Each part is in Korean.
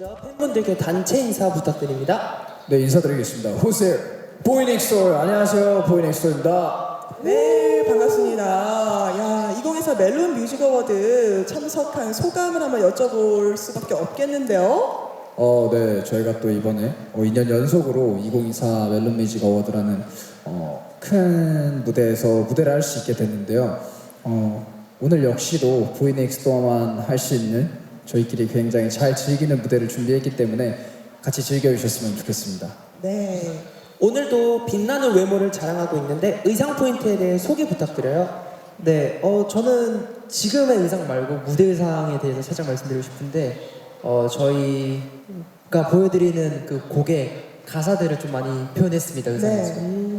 여러분들께 단체 인사 부탁드립니다. 네 인사드리겠습니다. 호세 보이넥스토 안녕하세요 보이넥스토입니다. 네, 반갑습니다. 야, 2024 멜론 뮤직 어워드 참석한 소감을 한번 여쭤볼 수밖에 없겠는데요. 어, 네 저희가 또 이번에 어, 2년 연속으로 2024 멜론 뮤직 어워드라는 어, 큰 무대에서 무대를 할 수 있게 됐는데요. 어, 오늘 역시도 보이넥스토어만 할 수 있는 저희끼리 굉장히 잘 즐기는 무대를 준비했기 때문에 같이 즐겨주셨으면 좋겠습니다. 네. 오늘도 빛나는 외모를 자랑하고 있는데 의상 포인트에 대해 소개 부탁드려요. 네, 어 저는 지금의 의상 말고 무대 의상에 대해서 살짝 말씀드리고 싶은데 어 저희가 보여드리는 그 곡의 가사들을 좀 많이 표현했습니다 의상에서. 네.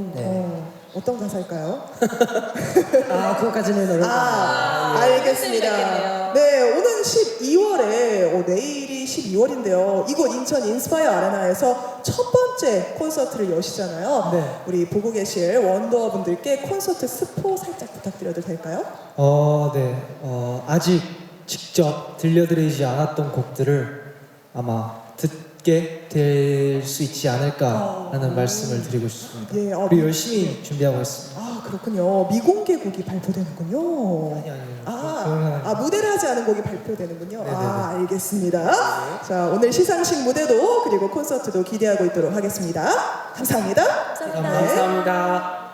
어, 어떤 가사일까요? 아 그것까지는 어렵다. 아, 알겠습니다. 네, 오는 12월에, 어, 내일이 12월인데요. 이곳 인천 인스파이어 아레나에서 첫 번째 콘서트를 여시잖아요. 네. 우리 보고 계실 원더어 분들께 콘서트 스포 살짝 부탁드려도 될까요? 어, 네. 어, 아직 직접 들려드리지 않았던 곡들을 아마 듣 게 될 수 있지 않을까라는 어. 말씀을 드리고 싶습니다. 예, 어, 우리 열심히 준비하고 있습니다. 아, 그렇군요. 미공개 곡이 발표되는군요. 아니, 아니, 아, 그건 아, 무대를 하지 않은 곡이 발표되는군요. 네네네. 아, 알겠습니다. 자, 오늘 시상식 무대도 그리고 콘서트도 기대하고 있도록 하겠습니다. 감사합니다. 감사합니다.